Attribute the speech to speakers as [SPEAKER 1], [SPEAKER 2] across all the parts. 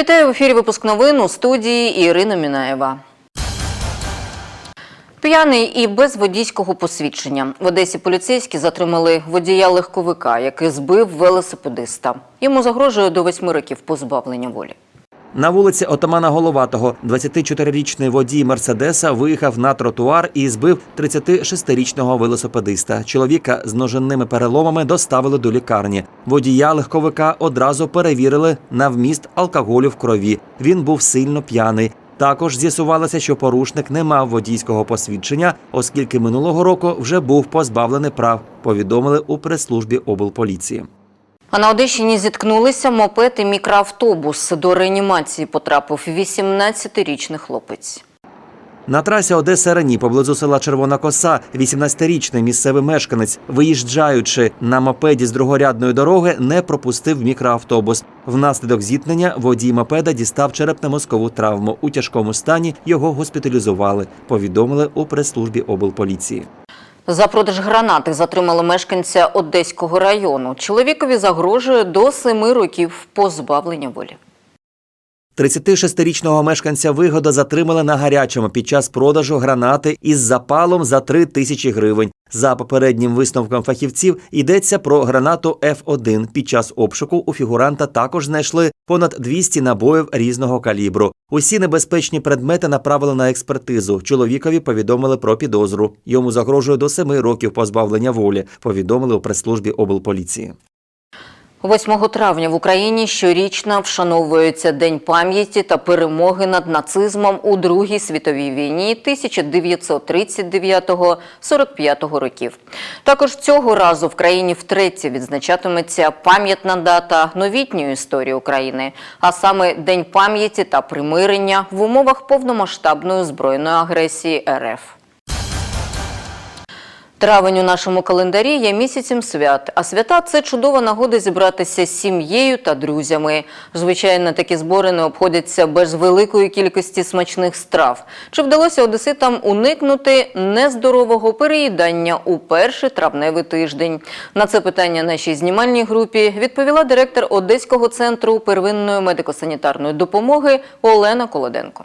[SPEAKER 1] Вітаю в ефірі випуск новин у студії Ірина Мінаєва. П'яний і без водійського посвідчення. В Одесі поліцейські затримали водія легковика, який збив велосипедиста. Йому загрожує до восьми років позбавлення волі.
[SPEAKER 2] На вулиці Отамана Головатого 24-річний водій Мерседеса виїхав на тротуар і збив 36-річного велосипедиста. Чоловіка з ножинними переломами доставили до лікарні. Водія легковика одразу перевірили на вміст алкоголю в крові. Він був сильно п'яний. Також з'ясувалося, що порушник не мав водійського посвідчення, оскільки минулого року вже був позбавлений прав. Повідомили у прес-службі облполіції.
[SPEAKER 1] А на Одещині зіткнулися мопед і мікроавтобус. До реанімації потрапив 18-річний хлопець.
[SPEAKER 2] На трасі Одеса Рені поблизу села Червона Коса 18-річний місцевий мешканець, виїжджаючи на мопеді з другорядної дороги, не пропустив мікроавтобус. Внаслідок зіткнення водій мопеда дістав черепно-мозкову травму. У тяжкому стані його госпіталізували. Повідомили у прес-службі облполіції.
[SPEAKER 1] За продаж гранати затримали мешканця Одеського району. Чоловікові загрожує до семи років позбавлення волі.
[SPEAKER 2] 36-річного мешканця Вигода затримали на гарячому під час продажу гранати із запалом за 3 тисячі гривень. За попереднім висновком фахівців йдеться про гранату F1. Під час обшуку у фігуранта також знайшли понад 200 набоїв різного калібру. Усі небезпечні предмети направили на експертизу. Чоловікові повідомили про підозру. Йому загрожує до семи років позбавлення волі. Повідомили у прес-службі облполіції.
[SPEAKER 1] 8 травня в Україні щорічно вшановується День пам'яті та перемоги над нацизмом у Другій світовій війні 1939-45 років. Також цього разу в країні втретє відзначатиметься пам'ятна дата новітньої історії України, а саме День пам'яті та примирення в умовах повномасштабної збройної агресії РФ. Травень у нашому календарі є місяцем свят, а свята це чудова нагода зібратися з сім'єю та друзями. Звичайно, такі збори не обходяться без великої кількості смачних страв. Чи вдалося одеситам уникнути нездорового переїдання у перший травневий тиждень? На це питання нашій знімальній групі відповіла директор Одеського центру первинної медико-санітарної допомоги Олена Колоденко.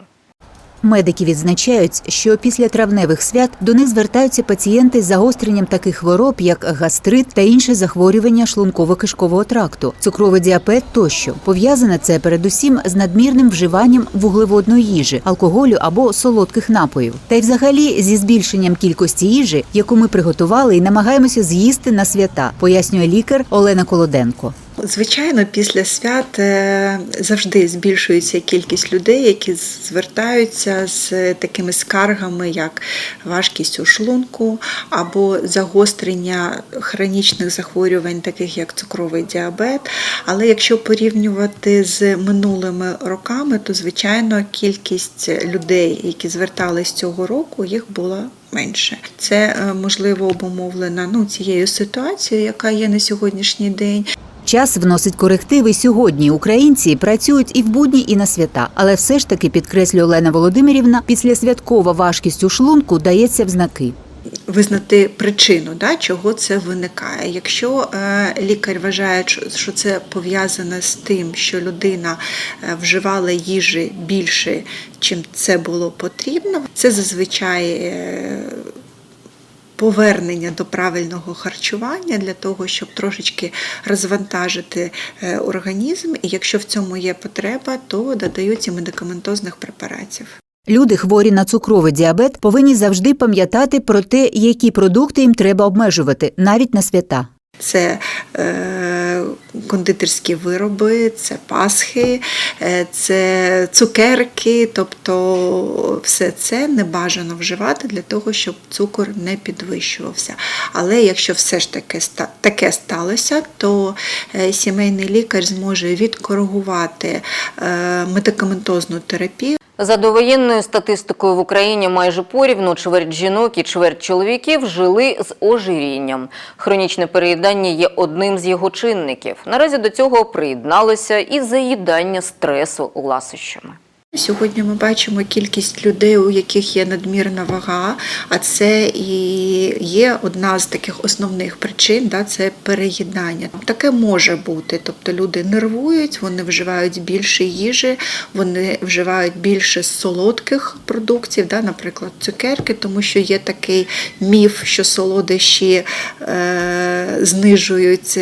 [SPEAKER 3] Медики відзначають, що після травневих свят до них звертаються пацієнти з загостренням таких хвороб, як гастрит та інше захворювання шлунково-кишкового тракту, цукровий діабет тощо. Пов'язане це передусім з надмірним вживанням вуглеводної їжі, алкоголю або солодких напоїв, та й взагалі зі збільшенням кількості їжі, яку ми приготували і намагаємося з'їсти на свята, пояснює лікар Олена Колоденко.
[SPEAKER 4] Звичайно, після свят е, завжди збільшується кількість людей, які звертаються з такими скаргами, як важкість у шлунку або загострення хронічних захворювань, таких як цукровий діабет. Але якщо порівнювати з минулими роками, то звичайно кількість людей, які звертались цього року, їх була менше. Це е, можливо обумовлено ну, цією ситуацією, яка є на сьогоднішній день.
[SPEAKER 3] Час вносить корективи сьогодні. Українці працюють і в будні, і на свята. Але все ж таки, підкреслює Олена Володимирівна, післясвяткова важкість у шлунку дається в знаки.
[SPEAKER 4] Визнати причину, да, чого це виникає. Якщо е, лікар вважає, що це пов'язане з тим, що людина е, вживала їжі більше, чим це було потрібно, це зазвичай. Повернення до правильного харчування для того, щоб трошечки розвантажити е, організм, і якщо в цьому є потреба, то додаються медикаментозних препаратів.
[SPEAKER 3] Люди, хворі на цукровий діабет, повинні завжди пам'ятати про те, які продукти їм треба обмежувати, навіть на свята.
[SPEAKER 4] Це е, кондитерські вироби, це пасхи, е, це цукерки, тобто все це не бажано вживати для того, щоб цукор не підвищувався. Але якщо все ж таки таке сталося, то е, сімейний лікар зможе відкоригувати медикаментозну терапію.
[SPEAKER 1] За довоєнною статистикою в Україні майже порівну чверть жінок і чверть чоловіків жили з ожирінням. Хронічне переїдання є одним з його чинників. Наразі до цього приєдналося і заїдання стресу ласощами.
[SPEAKER 4] Сьогодні ми бачимо кількість людей, у яких є надмірна вага, а це і є одна з таких основних причин, да, це переїдання. Таке може бути. Тобто люди нервують, вони вживають більше їжі, вони вживають більше солодких продуктів, да, наприклад, цукерки, тому що є такий міф, що солодощі е, знижують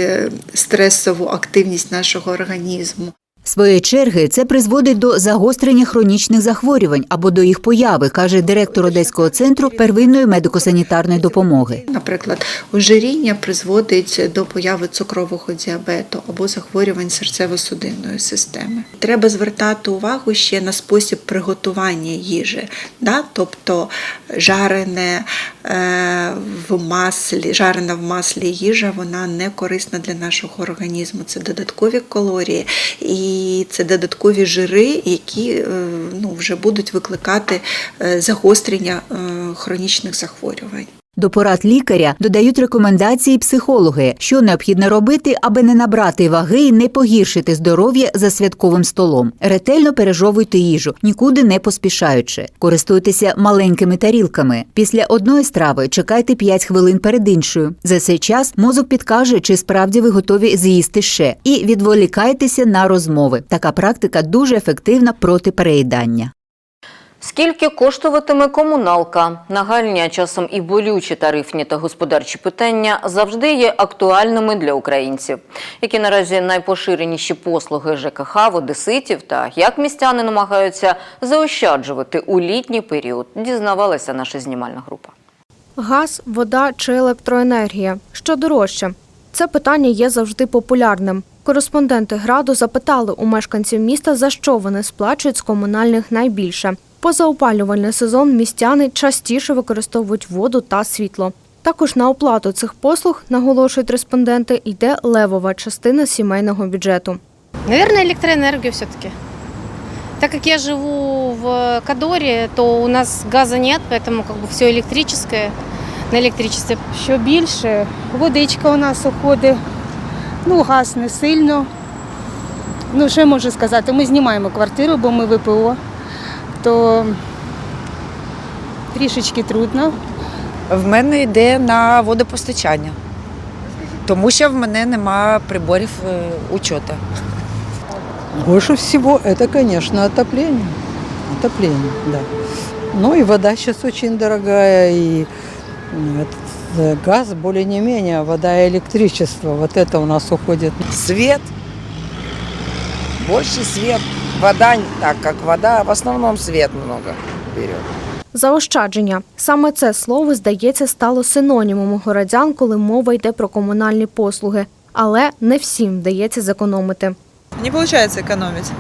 [SPEAKER 4] стресову активність нашого організму.
[SPEAKER 3] Своєї черги це призводить до загострення хронічних захворювань або до їх появи, каже директор Одеського центру первинної медико-санітарної допомоги.
[SPEAKER 4] Наприклад, ожиріння призводить до появи цукрового діабету або захворювань серцево-судинної системи. Треба звертати увагу ще на спосіб приготування їжі, да? тобто жарене е, в маслі, жарена в маслі їжа, вона не корисна для нашого організму. Це додаткові калорії і це додаткові жири, які е, ну, вже будуть викликати е, загострення е, хронічних захворювань.
[SPEAKER 3] До порад лікаря додають рекомендації психологи, що необхідно робити, аби не набрати ваги і не погіршити здоров'я за святковим столом. Ретельно пережовуйте їжу, нікуди не поспішаючи. Користуйтеся маленькими тарілками. Після одної страви чекайте 5 хвилин перед іншою. За цей час мозок підкаже, чи справді ви готові з'їсти ще, і відволікайтеся на розмови. Така практика дуже ефективна проти переїдання.
[SPEAKER 1] Скільки коштуватиме комуналка? Нагальні, а часом і болючі тарифні та господарчі питання завжди є актуальними для українців. Які наразі найпоширеніші послуги ЖКХ в одеситів та як містяни намагаються заощаджувати у літній період, дізнавалася наша знімальна група.
[SPEAKER 5] Газ, вода чи електроенергія? Що дорожче? Це питання є завжди популярним. Кореспонденти граду запитали у мешканців міста, за що вони сплачують з комунальних найбільше. Поза опалювальний сезон містяни частіше використовують воду та світло. Також на оплату цих послуг, наголошують респонденти, йде левова частина сімейного бюджету.
[SPEAKER 6] Наверное, электроэнергию все-таки. Так как я живу в Кадоре, то у нас газа нет, поэтому как бы все электрическое на электричестве.
[SPEAKER 7] що більше. Водичка у нас уходить, ну газ не сильно. Ну, що я можу сказати, ми знімаємо квартиру, бо ми ВПО, то трішечки трудно.
[SPEAKER 8] В мене йде на водопостачання, тому що в мене нема приборів е, учета.
[SPEAKER 9] Больше всего это, конечно, отопление. Отопление, да. Ну и вода сейчас очень дорогая, и м, этот, э, газ более не менее, а вода и электричество. Вот это у нас уходит.
[SPEAKER 10] Свет, больше свет. Вода, не так как вода, в основном свет много берет.
[SPEAKER 5] Заощадження саме це слово здається стало синонімом у городян, коли мова йде про комунальні послуги, але не всім вдається зекономити.
[SPEAKER 11] Не получается экономить.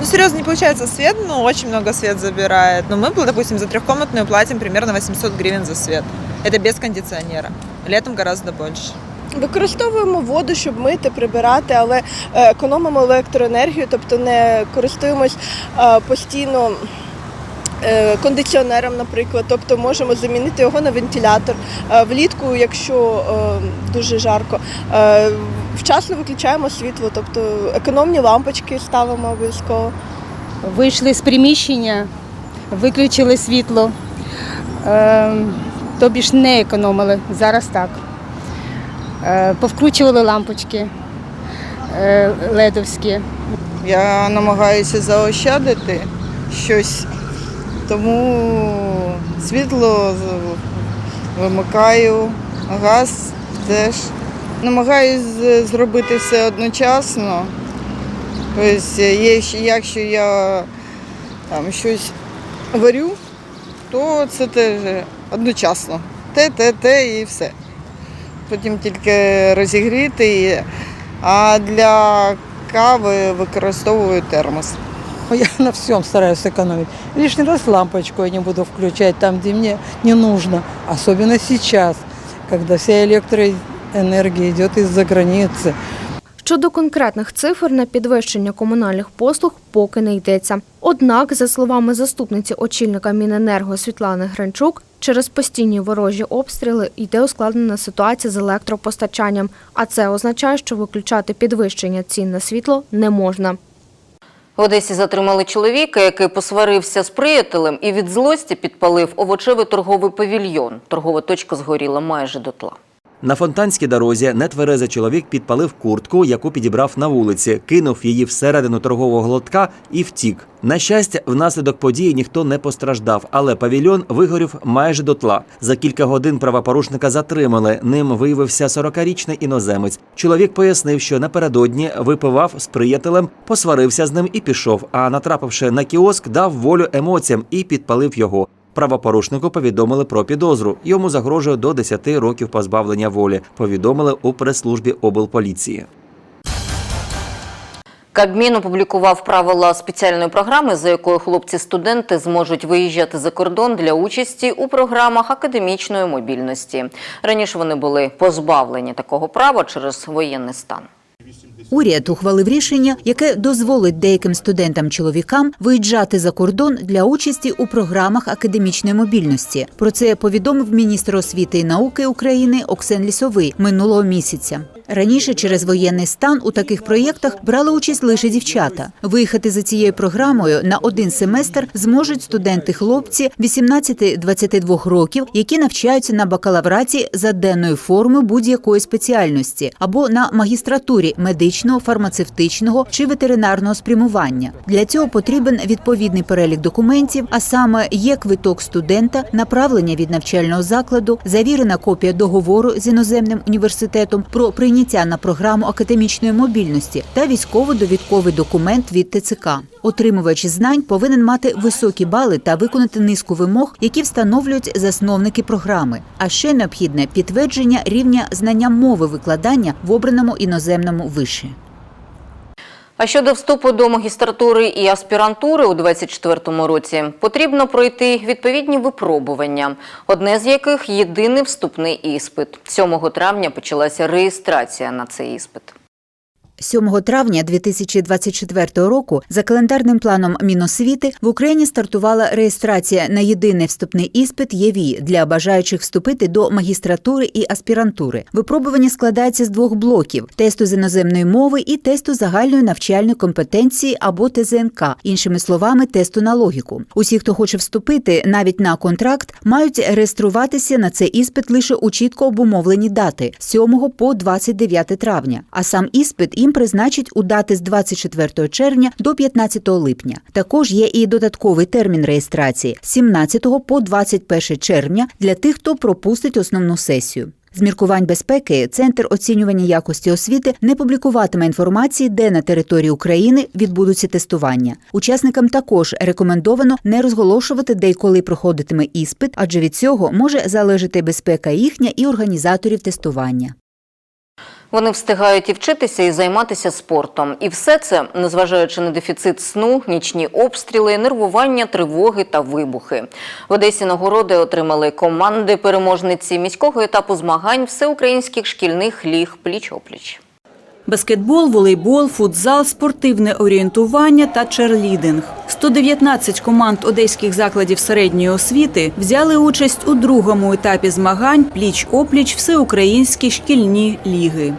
[SPEAKER 11] Ну, серьезно, не получается свет, ну, очень много свет забирает. Но мы, допустим, за трехкомнатную платим примерно 800 гривен за свет. Это без кондиционера. Летом гораздо больше.
[SPEAKER 12] Використовуємо воду, щоб мити, прибирати, але е, економимо електроенергію, тобто не користуємось е, постійно е, кондиціонером, наприклад, тобто можемо замінити його на вентилятор. Влітку, якщо дуже жарко, вчасно виключаємо світло, тобто економні лампочки ставимо обов'язково.
[SPEAKER 7] Вийшли з приміщення, виключили світло, е, тобі ж не економили, зараз так. Е, повкручували лампочки е, ледовські.
[SPEAKER 11] Я намагаюся заощадити щось, тому світло вимикаю, газ теж. Намагаюсь зробити все одночасно. Тобто, якщо я там щось варю, то це теж одночасно. Те, те, те і все Потім тільки розігріти, а для кави використовую термос.
[SPEAKER 9] Я на всем стараюсь экономить. Лишний раз лампочку я не буду включать там, где мне не нужно. Особенно сейчас, когда вся электроэнергия идет из-за границы.
[SPEAKER 5] Щодо конкретних цифр на підвищення комунальних послуг поки не йдеться. Однак, за словами заступниці очільника Міненерго Світлани Гринчук, через постійні ворожі обстріли йде ускладнена ситуація з електропостачанням, а це означає, що виключати підвищення цін на світло не можна.
[SPEAKER 1] В Одесі затримали чоловіка, який посварився з приятелем і від злості підпалив овочевий торговий павільйон. Торгова точка згоріла майже дотла.
[SPEAKER 2] На фонтанській дорозі нетверезий чоловік підпалив куртку, яку підібрав на вулиці, кинув її всередину торгового лотка і втік. На щастя, внаслідок події ніхто не постраждав, але павільйон вигорів майже дотла. За кілька годин правопорушника затримали. Ним виявився 40-річний іноземець. Чоловік пояснив, що напередодні випивав з приятелем, посварився з ним і пішов. А натрапивши на кіоск, дав волю емоціям і підпалив його. Правопорушнику повідомили про підозру. Йому загрожує до 10 років позбавлення волі. Повідомили у прес-службі облполіції.
[SPEAKER 1] Кабмін опублікував правила спеціальної програми, за якою хлопці-студенти зможуть виїжджати за кордон для участі у програмах академічної мобільності. Раніше вони були позбавлені такого права через воєнний стан.
[SPEAKER 3] Уряд ухвалив рішення, яке дозволить деяким студентам-чоловікам виїжджати за кордон для участі у програмах академічної мобільності. Про це повідомив міністр освіти і науки України Оксен Лісовий минулого місяця. Раніше через воєнний стан у таких проєктах брали участь лише дівчата. Виїхати за цією програмою на один семестр зможуть студенти-хлопці 18-22 років, які навчаються на бакалавраті за денною формою будь-якої спеціальності або на магістратурі медичного, фармацевтичного чи ветеринарного спрямування. Для цього потрібен відповідний перелік документів, а саме є квиток студента, направлення від навчального закладу, завірена копія договору з іноземним університетом про прийняття на програму академічної мобільності та військово-довідковий документ від ТЦК. Отримувач знань повинен мати високі бали та виконати низку вимог, які встановлюють засновники програми. А ще необхідне підтвердження рівня знання мови викладання в обраному іноземному виші.
[SPEAKER 1] А щодо вступу до магістратури і аспірантури у 2024 році потрібно пройти відповідні випробування, одне з яких єдиний вступний іспит. 7 травня почалася реєстрація на цей іспит.
[SPEAKER 3] 7 травня 2024 року за календарним планом Міносвіти в Україні стартувала реєстрація на єдиний вступний іспит ЄВІ для бажаючих вступити до магістратури і аспірантури. Випробування складається з двох блоків: тесту з іноземної мови і тесту загальної навчальної компетенції або ТЗНК, іншими словами, тесту на логіку. Усі, хто хоче вступити навіть на контракт, мають реєструватися на цей іспит лише у чітко обумовлені дати з 7 по 29 травня. А сам іспит їм призначить у дати з 24 червня до 15 липня. Також є і додатковий термін реєстрації з 17 по 21 червня для тих, хто пропустить основну сесію. З міркувань безпеки Центр оцінювання якості освіти не публікуватиме інформації, де на території України відбудуться тестування. Учасникам також рекомендовано не розголошувати, де й коли проходитиме іспит, адже від цього може залежати безпека їхня і організаторів тестування.
[SPEAKER 1] Вони встигають і вчитися, і займатися спортом. І все це, незважаючи на дефіцит сну, нічні обстріли, нервування, тривоги та вибухи. В Одесі нагороди отримали команди переможниці міського етапу змагань всеукраїнських шкільних ліг пліч-опліч.
[SPEAKER 13] Баскетбол, волейбол, футзал, спортивне орієнтування та черлідинг. 119 команд одеських закладів середньої освіти взяли участь у другому етапі змагань пліч-опліч всеукраїнські шкільні ліги.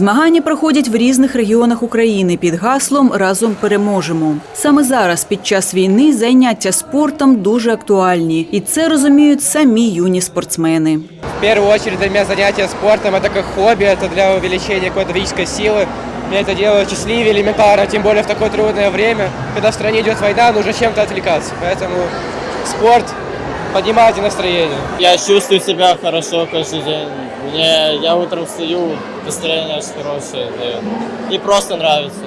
[SPEAKER 13] Змагання проходять в різних регіонах України під гаслом Разом переможемо. Саме зараз, під час війни, заняття спортом дуже актуальні, і це розуміють самі юні спортсмени.
[SPEAKER 14] В первую очередь для меня занятие спортом это как хобби, это для увеличения какой-то физической силы. Меня это делает счастливее элементарно, тем более в такое трудное время, когда в стране идет война, нужно чем-то отвлекаться. Поэтому спорт поднимает настроение.
[SPEAKER 15] Я чувствую себя хорошо каждый день. Мне, я утром встаю, настроение очень хорошее. И просто нравится.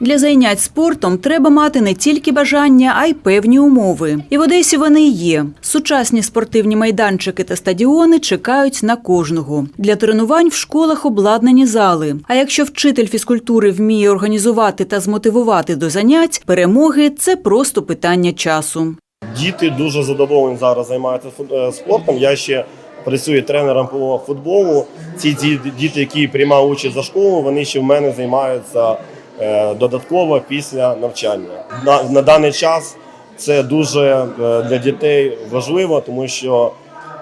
[SPEAKER 13] Для зайнять спортом треба мати не тільки бажання, а й певні умови. І в Одесі вони є. Сучасні спортивні майданчики та стадіони чекають на кожного. Для тренувань в школах обладнані зали. А якщо вчитель фізкультури вміє організувати та змотивувати до занять, перемоги це просто питання часу.
[SPEAKER 16] Діти дуже задоволені зараз займаються е, спортом. Я ще працюю тренером по футболу. Ці діти, які приймають участь за школу, вони ще в мене займаються е, додатково після навчання. На, на даний час це дуже е, для дітей важливо, тому що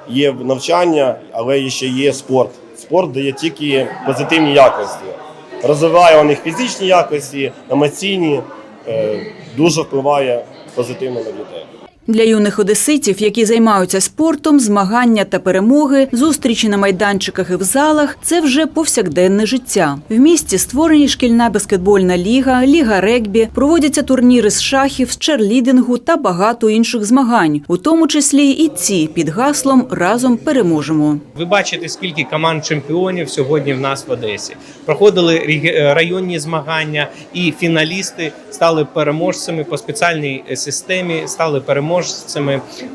[SPEAKER 16] є навчання, але ще є спорт. Спорт дає тільки позитивні якості. Розвиває у них фізичні якості, емоційні, дуже впливає позитивно на дітей.
[SPEAKER 13] Для юних одеситів, які займаються спортом, змагання та перемоги, зустрічі на майданчиках і в залах це вже повсякденне життя. В місті створені шкільна баскетбольна ліга, ліга регбі, проводяться турніри з шахів, з черлідингу та багато інших змагань, у тому числі і ці під гаслом разом переможемо.
[SPEAKER 17] Ви бачите, скільки команд чемпіонів сьогодні в нас в Одесі. Проходили е, районні змагання, і фіналісти стали переможцями по спеціальній е, системі, стали переможцями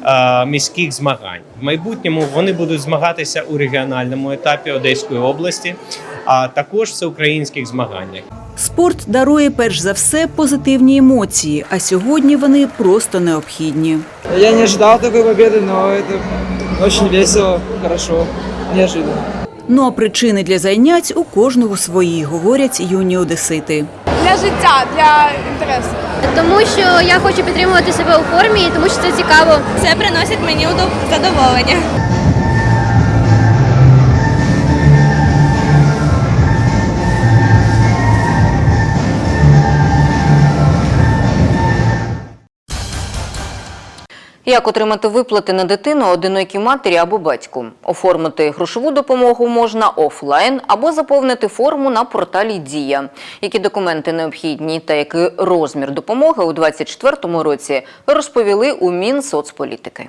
[SPEAKER 17] е, міських змагань. В майбутньому вони будуть змагатися у регіональному етапі Одеської області, а також всеукраїнських змаганнях.
[SPEAKER 13] Спорт дарує перш за все позитивні емоції, а сьогодні вони просто необхідні.
[SPEAKER 18] Я не ожидал такой победы, но это очень весело, хорошо, неожиданно.
[SPEAKER 13] Ну а причини для занять у кожного свої, говорять юні одесити.
[SPEAKER 12] Для життя, для інтересу.
[SPEAKER 19] Тому що я хочу підтримувати себе у формі, тому що це цікаво.
[SPEAKER 20] Це приносить мені задоволення.
[SPEAKER 1] Як отримати виплати на дитину одинокій матері або батьку? Оформити грошову допомогу можна офлайн або заповнити форму на порталі Дія. Які документи необхідні та який розмір допомоги у 2024 році розповіли у Мінсоцполітики.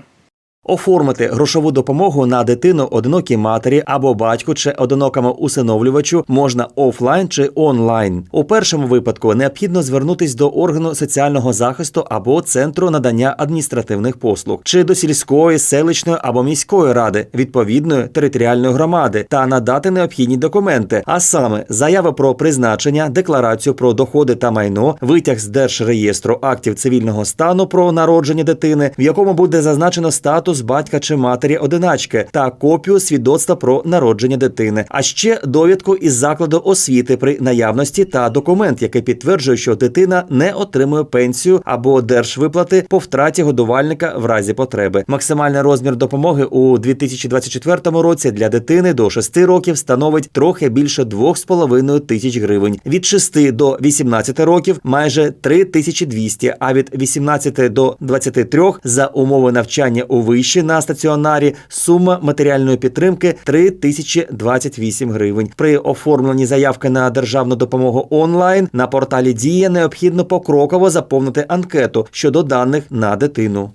[SPEAKER 2] Оформити грошову допомогу на дитину одинокій матері або батьку чи одинокому усиновлювачу можна офлайн чи онлайн. У першому випадку необхідно звернутись до органу соціального захисту або центру надання адміністративних послуг, чи до сільської, селищної або міської ради відповідної територіальної громади та надати необхідні документи, а саме заяви про призначення, декларацію про доходи та майно, витяг з держреєстру актів цивільного стану про народження дитини, в якому буде зазначено статус батька чи матері одиначки та копію свідоцтва про народження дитини, а ще довідку із закладу освіти при наявності та документ, який підтверджує, що дитина не отримує пенсію або держвиплати по втраті годувальника в разі потреби. Максимальний розмір допомоги у 2024 році для дитини до 6 років становить трохи більше 2,5 тисяч гривень. Від 6 до 18 років майже 3200, а від 18 до 23 за умови навчання у виші на стаціонарі сума матеріальної підтримки 3028 гривень. При оформленні заявки на державну допомогу онлайн на порталі Дія необхідно покроково заповнити анкету щодо даних на дитину.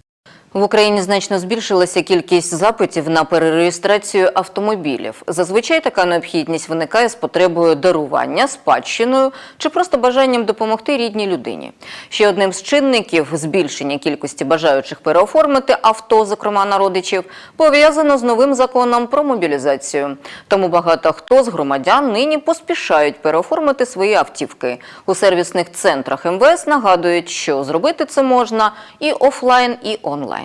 [SPEAKER 1] В Україні значно збільшилася кількість запитів на перереєстрацію автомобілів. Зазвичай така необхідність виникає з потребою дарування, спадщиною чи просто бажанням допомогти рідній людині. Ще одним з чинників збільшення кількості бажаючих переоформити авто, зокрема на родичів, пов'язано з новим законом про мобілізацію. Тому багато хто з громадян нині поспішають переоформити свої автівки. У сервісних центрах МВС нагадують, що зробити це можна і офлайн, і онлайн.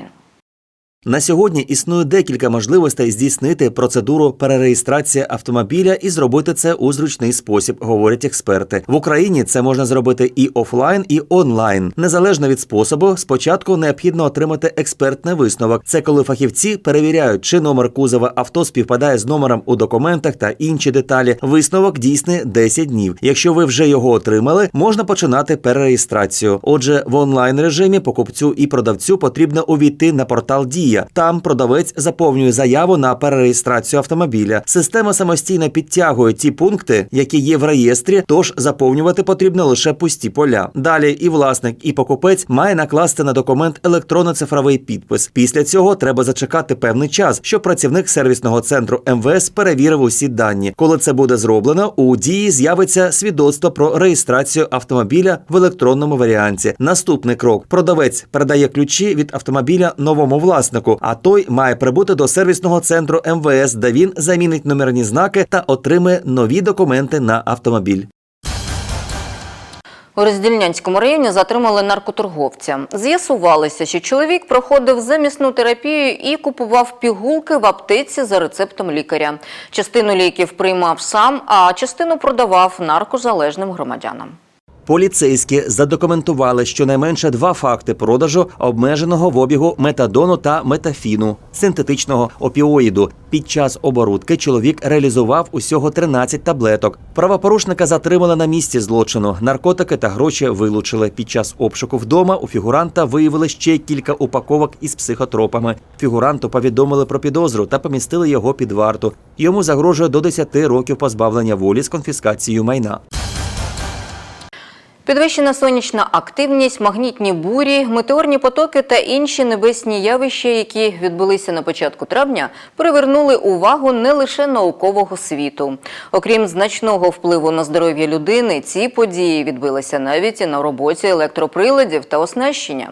[SPEAKER 2] На сьогодні існує декілька можливостей здійснити процедуру перереєстрації автомобіля і зробити це у зручний спосіб, говорять експерти. В Україні це можна зробити і офлайн, і онлайн. Незалежно від способу, спочатку необхідно отримати експертний висновок. Це коли фахівці перевіряють, чи номер кузова авто співпадає з номером у документах та інші деталі. Висновок дійсний 10 днів. Якщо ви вже його отримали, можна починати перереєстрацію. Отже, в онлайн режимі покупцю і продавцю потрібно увійти на портал Дія. Там продавець заповнює заяву на перереєстрацію автомобіля. Система самостійно підтягує ті пункти, які є в реєстрі, тож заповнювати потрібно лише пусті поля. Далі і власник, і покупець має накласти на документ електронно-цифровий підпис. Після цього треба зачекати певний час, щоб працівник сервісного центру МВС перевірив усі дані. Коли це буде зроблено, у дії з'явиться свідоцтво про реєстрацію автомобіля в електронному варіанті. Наступний крок: продавець передає ключі від автомобіля новому власнику, а той має прибути до сервісного центру МВС, де він замінить номерні знаки та отримає нові документи на автомобіль.
[SPEAKER 1] У Роздільнянському районі затримали наркоторговця. З'ясувалося, що чоловік проходив замісну терапію і купував пігулки в аптеці за рецептом лікаря. Частину ліків приймав сам, а частину продавав наркозалежним громадянам.
[SPEAKER 2] Поліцейські задокументували щонайменше два факти продажу обмеженого в обігу метадону та метафіну синтетичного опіоїду. Під час оборудки чоловік реалізував усього 13 таблеток. Правопорушника затримали на місці злочину. Наркотики та гроші вилучили. Під час обшуку вдома у фігуранта виявили ще кілька упаковок із психотропами. Фігуранту повідомили про підозру та помістили його під варту. Йому загрожує до 10 років позбавлення волі з конфіскацією майна.
[SPEAKER 1] Підвищена сонячна активність, магнітні бурі, метеорні потоки та інші небесні явища, які відбулися на початку травня, привернули увагу не лише наукового світу. Окрім значного впливу на здоров'я людини, ці події відбилися навіть і на роботі електроприладів та оснащення.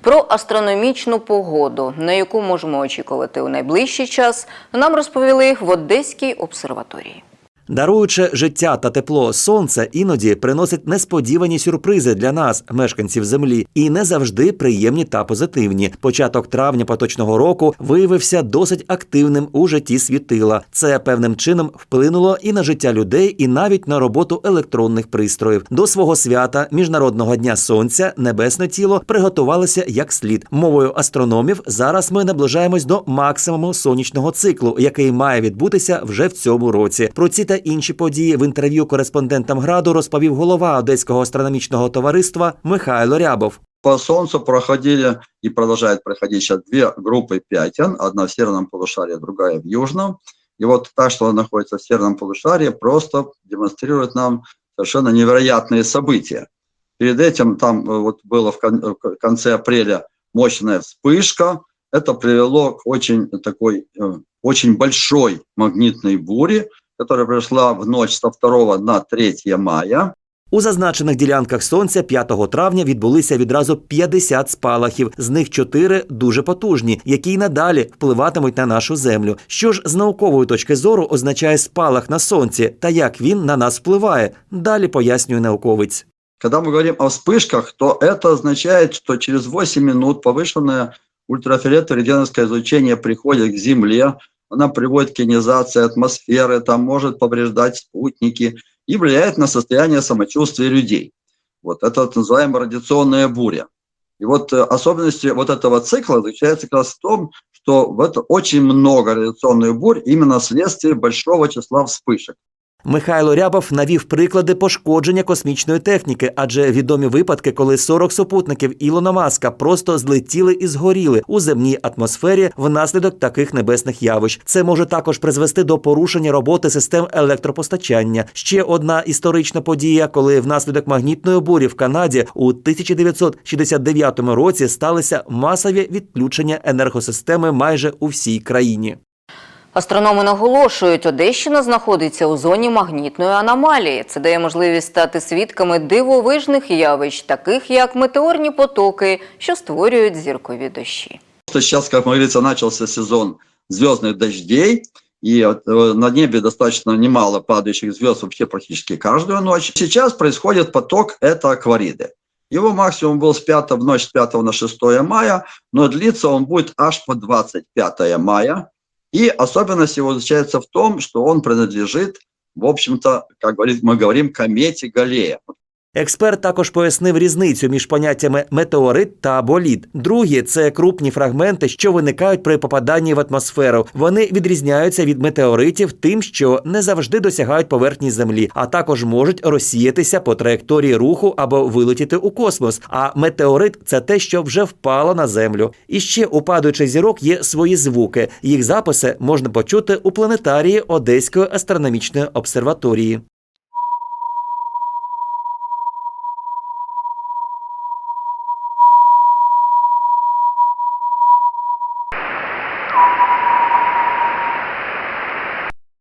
[SPEAKER 1] Про астрономічну погоду, на яку можемо очікувати у найближчий час, нам розповіли в Одеській обсерваторії.
[SPEAKER 2] Даруючи життя та тепло, сонце іноді приносить несподівані сюрпризи для нас, мешканців землі, і не завжди приємні та позитивні. Початок травня поточного року виявився досить активним у житті світила. Це певним чином вплинуло і на життя людей, і навіть на роботу електронних пристроїв. До свого свята міжнародного дня сонця небесне тіло приготувалося як слід. Мовою астрономів зараз ми наближаємось до максимуму сонячного циклу, який має відбутися вже в цьому році. Про ці та інші події в інтерв'ю кореспондентам граду розповів голова Одеського астрономічного товариства Михайло Рябов.
[SPEAKER 21] По Солнцу проходили и продолжают проходить сейчас две группы пятен. Одна в северном полушарии, другая в южном. И вот та, что находится в северном полушарии, просто демонстрирует нам совершенно невероятные события. Перед этим там э, вот было в кон- в конце апреля мощная вспышка. Это привело к очень такой, э, очень большой магнитной буре, которая пришла в ночь со 2 на 3 мая.
[SPEAKER 2] У зазначених ділянках сонця 5 травня відбулися відразу 50 спалахів, з них 4 дуже потужні, які й надалі впливатимуть на нашу землю. Що ж з наукової точки зору означає спалах на сонці та як він на нас впливає? Далі пояснює науковець.
[SPEAKER 21] Когда мы говорим о вспышках, то это означает, что через 8 минут повышенное ультрафиолетовое рентгеновское излучение приходит к Земле, Она приводит к ионизации атмосферы, там может повреждать спутники и влияет на состояние самочувствия людей. Вот это так называемая радиационная буря. И вот э, особенности вот этого цикла заключается как раз в том, что в это очень много радиационных бурь именно вследствие большого числа вспышек.
[SPEAKER 2] Михайло Рябов навів приклади пошкодження космічної техніки, адже відомі випадки, коли 40 супутників Ілона Маска просто злетіли і згоріли у земній атмосфері внаслідок таких небесних явищ. Це може також призвести до порушення роботи систем електропостачання. Ще одна історична подія, коли внаслідок магнітної бурі в Канаді у 1969 році сталися масові відключення енергосистеми майже у всій країні.
[SPEAKER 1] Астрономи наголошують, Одещина знаходиться у зоні магнітної аномалії. Це дає можливість стати свідками дивовижних явищ, таких як метеорні потоки, що створюють зіркові дощі.
[SPEAKER 21] что сейчас, как говорится, начался сезон звездных дождей, и вот, э, на небе достаточно немало падающих звезд вообще практически каждую ночь. Сейчас происходит поток, это аквариды. Его максимум был с 5 в ночь с 5 на 6 мая, но длиться он будет аж по 25 мая. И особенность его заключается в том, что он принадлежит, в общем-то, как говорит, мы говорим, комете Галлея.
[SPEAKER 2] Експерт також пояснив різницю між поняттями метеорит та болід. Другі це крупні фрагменти, що виникають при попаданні в атмосферу. Вони відрізняються від метеоритів тим, що не завжди досягають поверхні землі, а також можуть розсіятися по траєкторії руху або вилетіти у космос. А метеорит це те, що вже впало на землю. І ще у падаючих зірок є свої звуки. Їх записи можна почути у планетарії Одеської астрономічної обсерваторії.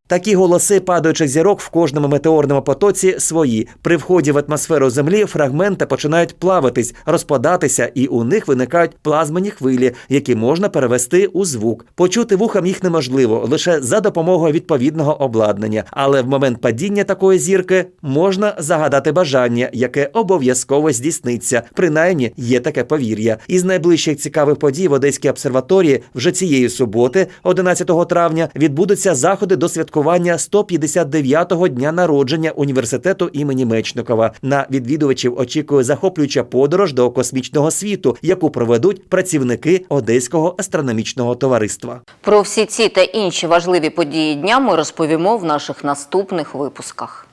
[SPEAKER 2] Такі голоси падаючих зірок в кожному метеорному потоці свої. При вході в атмосферу Землі фрагменти починають плаватись, розпадатися, і у них виникають плазмені хвилі, які можна перевести у звук. Почути вухам їх неможливо лише за допомогою відповідного обладнання. Але в момент падіння такої зірки можна загадати бажання, яке обов'язково здійсниться. Принаймні є таке повір'я. Із найближчих цікавих подій в Одеській обсерваторії вже цієї суботи, 11 травня, відбудуться заходи до святкування святкування 159-го дня народження університету імені Мечникова. На відвідувачів очікує захоплююча подорож до космічного світу, яку проведуть працівники Одеського астрономічного товариства.
[SPEAKER 1] Про всі ці та інші важливі події дня ми розповімо в наших наступних випусках.